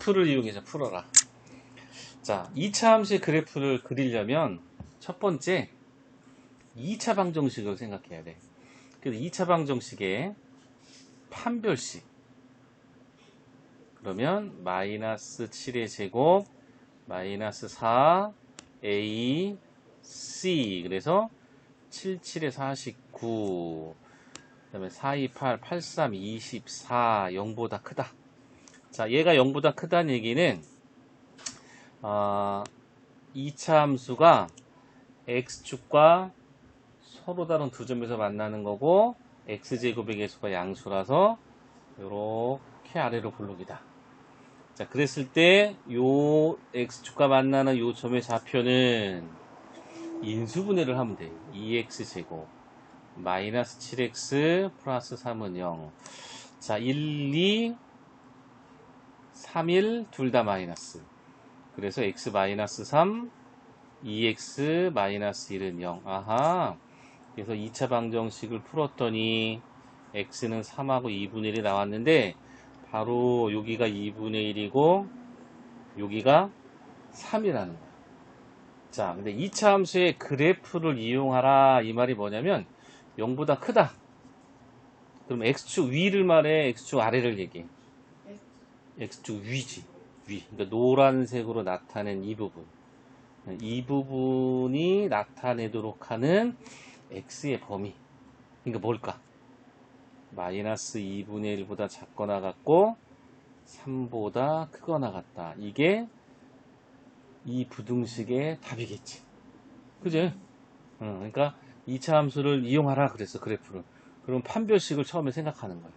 그래프를 이용해서 풀어라. 자, 2차 함수의 그래프를 그리려면 첫 번째 2차 방정식을 생각해야 돼. 그래서 2차 방정식에 판별식. 그러면 마이너스 7의 제곱 마이너스 4 A C 그래서 7, 7에 49 그 다음에 4, 2, 8, 8, 3, 24 0보다 크다. 자, 얘가 0보다 크다는 얘기는 어, 2차 함수가 x축과 서로 다른 두 점에서 만나는 거고 x제곱의 개수가 양수라서 이렇게 아래로 볼록이다. 자, 그랬을 때 요 x축과 만나는 요 점의 좌표는 인수분해를 하면 돼. 2x제곱 마이너스 7x 플러스 3은 0. 자, 1, 2, 3, 1둘다 마이너스. 그래서 x 마이너스 3, 2x 마이너스 1은 0. 아하. 그래서 2차 방정식을 풀었더니 x는 3하고 2분의 1이 나왔는데 바로 여기가 2분의 1이고 여기가 3이라는 거야. 자, 근데 2차 함수의 그래프를 이용하라 이 말이 뭐냐면 0보다 크다. 그럼 x축 위를 말해, x축 아래를 얘기해. X축 위지. 위. 그러니까 노란색으로 나타낸 이 부분. 이 부분이 나타내도록 하는 x의 범위. 그러니까 뭘까? 마이너스 2분의 1보다 작거나 같고 3보다 크거나 같다. 이게 이 부등식의 답이겠지. 그지? 어, 그러니까 2차 함수를 이용하라 그랬어, 그래프를. 그럼 판별식을 처음에 생각하는 거야.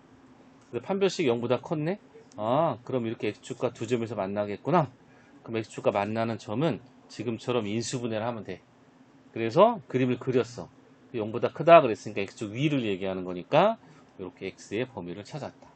근데 판별식 0보다 컸네? 아, 그럼 이렇게 x축과 두 점에서 만나겠구나. 그럼 x축과 만나는 점은 지금처럼 인수분해를 하면 돼. 그래서 그림을 그렸어. 0보다 크다 그랬으니까 x축 위를 얘기하는 거니까 이렇게 x의 범위를 찾았다.